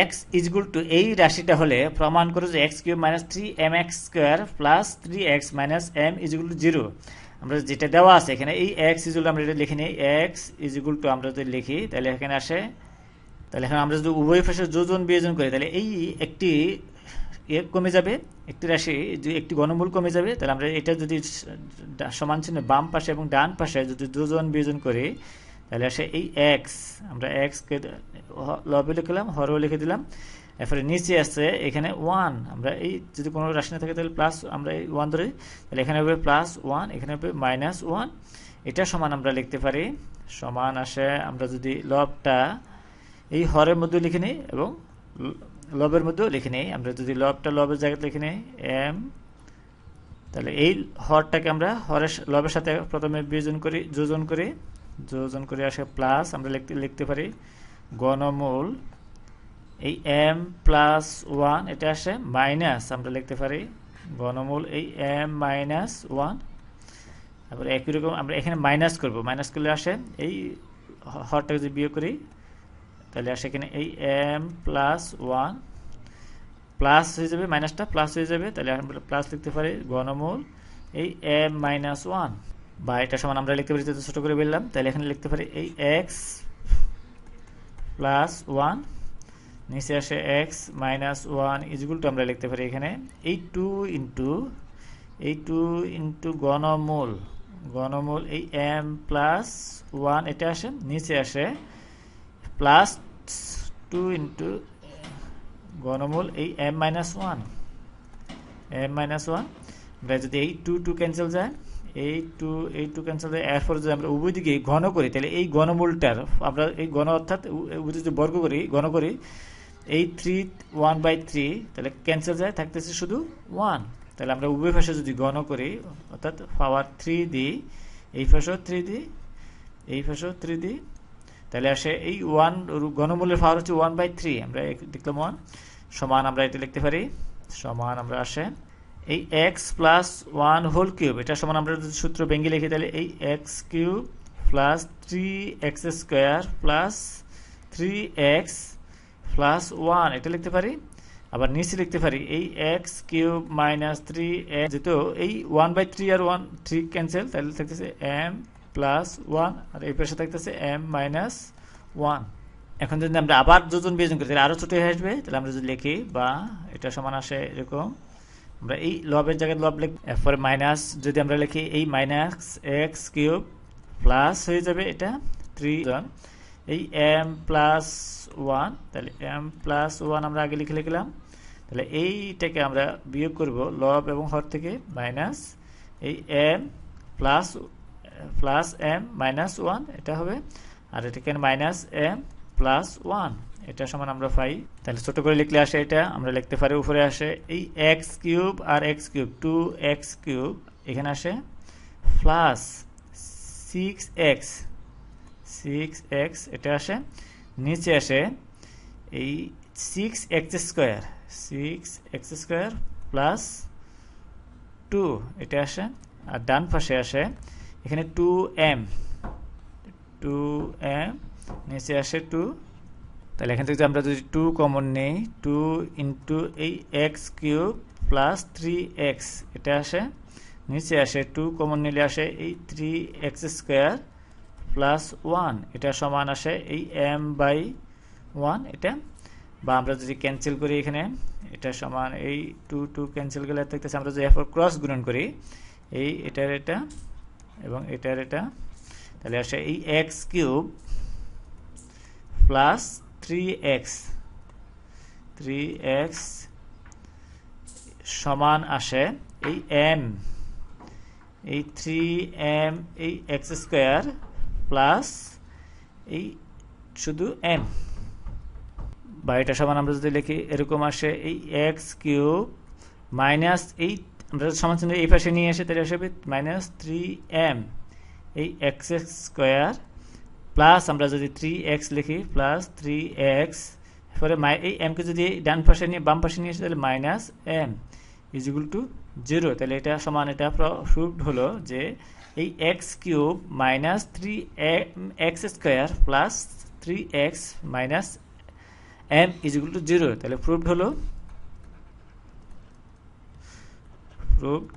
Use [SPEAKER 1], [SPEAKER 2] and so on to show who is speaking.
[SPEAKER 1] X is equal two এই রাশিটা হলে প্রমাণ করো যে x cube minus three m x square plus three x minus m is equal to zero আমরা যেটা দেওয়া আছে এখানে, এই এক্স ইজুল আমরা এটা লিখে নিই এক্স ইজগুল টু আমরা যদি লিখি, তাহলে এখানে আসে, তাহলে এখন আমরা যদি উভয় পাশে যোজন বিয়োজন করি, তাহলে এই একটি ইয়ে কমে যাবে, একটি রাশি একটি ঘনমূল কমে যাবে, তাহলে আমরা এটা যদি সমান চিহ্ন বাম পাশে এবং ডান পাশে যদি দুজন বিয়োজন করি তাহলে আসে এই এক্স আমরা এক্সকে লবে লিখলাম হরও লিখে দিলাম। এরপরে নিচে আসছে এখানে ওয়ান আমরা এই যদি কোনো রাশি না থাকে তাহলে প্লাস আমরা এই ওয়ান ধরে। তাহলে এখানে হবে প্লাস ওয়ান এখানে হবে মাইনাস ওয়ান এটা সমান আমরা লিখতে পারি। সমান আসে আমরা যদি লবটা এই হরের মধ্যে লিখে নিই এবং লবের মধ্যেও লিখে নিই। আমরা যদি লবটা লবের জায়গাতে লিখে নিই এম তাহলে এই হরটাকে আমরা হরের লবের সাথে প্রথমে বিয়োজন করি, যোজন করি। যোজন করে আসে প্লাস আমরা লিখতে পারি গণমূল, এই এম প্লাস ওয়ান এটা আসে মাইনাস আমরা লিখতে পারি গণমূল, এই এম মাইনাস ওয়ান তারপরে একই রকম, আমরা এখানে মাইনাস করব মাইনাস করলে আসে এই হরটাকে যদি বিয়োগ করি, তাহলে আসে এখানে এই এম প্লাস ওয়ান প্লাস হয়ে যাবে মাইনাসটা প্লাস হয়ে যাবে, তাহলে আমরা প্লাস লিখতে পারি গণমূল, এই এম মাইনাস ওয়ান বা এটা সমান আমরা লিখতে পারি ছোটো করে বললাম তাহলে এখানে লিখতে পারি এই এক্স প্লাস ওয়ান নিচে আসে x minus one is equal to আমরা লিখতে পারি এখানে এই টু ইন্টু এই টু ইন্টু গণমূল গণমূল এই এম প্লাস ওয়ান এটা আসে, নিচে আসে প্লাস টু ইন্টু গণমূল এই m minus one m minus one যদি এই টু টু ক্যান্সেল যায় এই টু এই টু ক্যান্সেল এরপর যদি আমরা উভয় দিকে ঘন করি, তাহলে এই ঘনমূলটার আমরা এই ঘন অর্থাৎ যদি বর্গ করি, ঘন করি, এই থ্রি ওয়ান বাই থ্রি তাহলে ক্যান্সেল যায়, থাকতেছে শুধু ওয়ান তাহলে আমরা উভয় পাশে যদি ঘন করি, অর্থাৎ পাওয়ার থ্রি দিই এই পাশেও থ্রি দিই এই পাশেও থ্রি দিই তাহলে আসে এই ওয়ান ঘনমূলের পাওয়ার হচ্ছে ওয়ান বাই থ্রি আমরা দেখলাম ওয়ান সমান আমরা এটা লিখতে পারি, সমান আমরা আসে এই x plus one whole cube এটা সমান আমরা যদি সূত্র ভেঙে লিখি, তাহলে এই x cube plus three x square plus three x plus one এটা লিখতে পারি? আবার নিচে লিখতে পারি, এই x cube minus three x যেহেতু এই ওয়ান বাই থ্রি আর ওয়ান থ্রি ক্যান্সেল তাহলে থাকতেছে এম প্লাস ওয়ান আর এই পাশে থাকতেছে এম মাইনাস ওয়ান এখন যদি আমরা আবার দুজন বিয়োজন করি, তাহলে আরও ছোটো হয়ে আসবে, তাহলে আমরা যদি লিখি, বা এটা সমান আসে এরকম। আমরা এই লবের জায়গায় লব লিখ এরপরে মাইনাস যদি আমরা লিখি এই মাইনাস এক্স কিউব প্লাস হয়ে যাবে এটা থ্রি ওয়ান এই এম প্লাস ওয়ান তাহলে এম প্লাস ওয়ান আমরা আগে লিখে লিখলাম। তাহলে এইটাকে আমরা বিয়োগ করব লব এবং হর থেকে মাইনাস এই m plus plus m minus one এটা হবে। আর এটাকে মাইনাস এম প্লাস ওয়ান এটা সমান আমরা পাই। তাহলে ছোট করে লিখলে আসে এটা, আমরা লিখতে পারি উপরে আসে এই এক্স কিউব আর x cube two x cube এখানে আসে plus six x six x এটা আসে। নিচে আসে এই six x square six x square plus two এটা আসে। আর ডান পাশে আসে এখানে টু এম টু এম নিচে আসে টু তাহলে এখান থেকে আমরা যদি টু কমন নেই টু ইন্টু এই x cube plus three x এটা আসে। নিচে আসে টু কমন নিলে আসে এই three x square plus one এটা সমান আসে এই এম বাই ওয়ান এটা। বা আমরা যদি ক্যান্সেল করি এখানে, এটা সমান এই টু টু ক্যান্সেল গেলে থাকতেছে আমরা যদি এরপর ক্রস গুণন করি, এই এটার এটা এবং এটার এটা। তাহলে আসে এই x cube plus three x three x সমান আসে এই এম এই থ্রি এম, এই এক্স স্কোয়ার প্লাস এই শুধু এম বা এটা সমান আমরা যদি লিখি, এরকম আসে এই এক্স কিউব মাইনাস এই, আমরা সমান এই পাশে নিয়ে এসে তাহলে আসবে মাইনাস থ্রি এম। এই এক্স এক্স স্কোয়ার প্লাস আমরা যদি থ্রি এক্স লিখি প্লাস থ্রি এক্স এরপরে এই এমকে যদি ডান পাশে নিয়ে, বাম পাশে নিয়ে এসে তাহলে minus m is equal to zero তাহলে এটা সমান, এটা প্রুভড হলো যে এই x cube minus three x square plus three x minus m is equal to zero তাহলে প্রুভড হলো প্রুভড